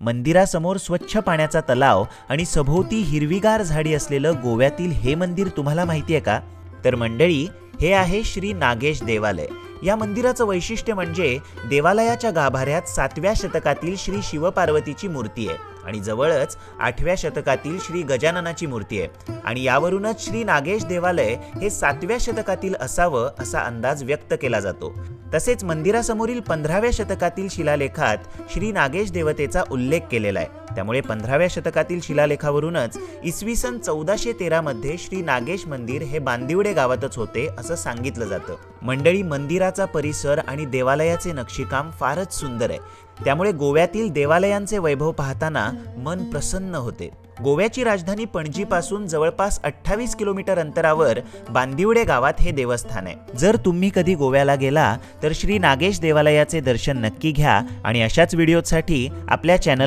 मंदिरासमोर स्वच्छ पाण्याचा तलाव आणि सभोवती हिरवीगार झाडी असलेलं गोव्यातील हे मंदिर तुम्हाला माहिती आहे का? तर मंडळी हे आहे श्री नागेश देवालय. या मंदिराचं वैशिष्ट्य म्हणजे देवालयाच्या गाभाऱ्यात सातव्या शतकातील श्री शिवपार्वतीची मूर्ती आहे आणि जवळच आठव्या शतकातील श्री गजाननाची मूर्ती आहे. आणि यावरूनच श्री नागेश देवालय हे सातव्या शतकातील असावं असा अंदाज व्यक्त केला जातो. तसेच मंदिरासमोरील पंधराव्या शतकातील शिलालेखात श्री नागेश देवतेचा उल्लेख केलेला आहे. त्यामुळे पंधराव्या शतकातील शिलालेखावरूनच इसवी सन चौदाशे तेरामध्ये श्री नागेश मंदिर हे बांदिवडे गावातच होते असं सांगितलं जातं. मंडळी मंदिराचा परिसर आणि देवालयाचे नक्षीकाम फारच सुंदर आहे. त्यामुळे गोव्यातील देवालयांचे वैभव पाहताना मन प्रसन्न होते. गोव्याची राजधानी पणजीपासून जवळपास अठ्ठावीस किलोमीटर अंतरावर बांदिवडे गावात हे देवस्थान आहे. जर तुम्ही कधी गोव्याला गेला तर श्री नागेश देवालयाचे दर्शन नक्की घ्या आणि अशाच व्हिडिओसाठी आपल्या चॅनल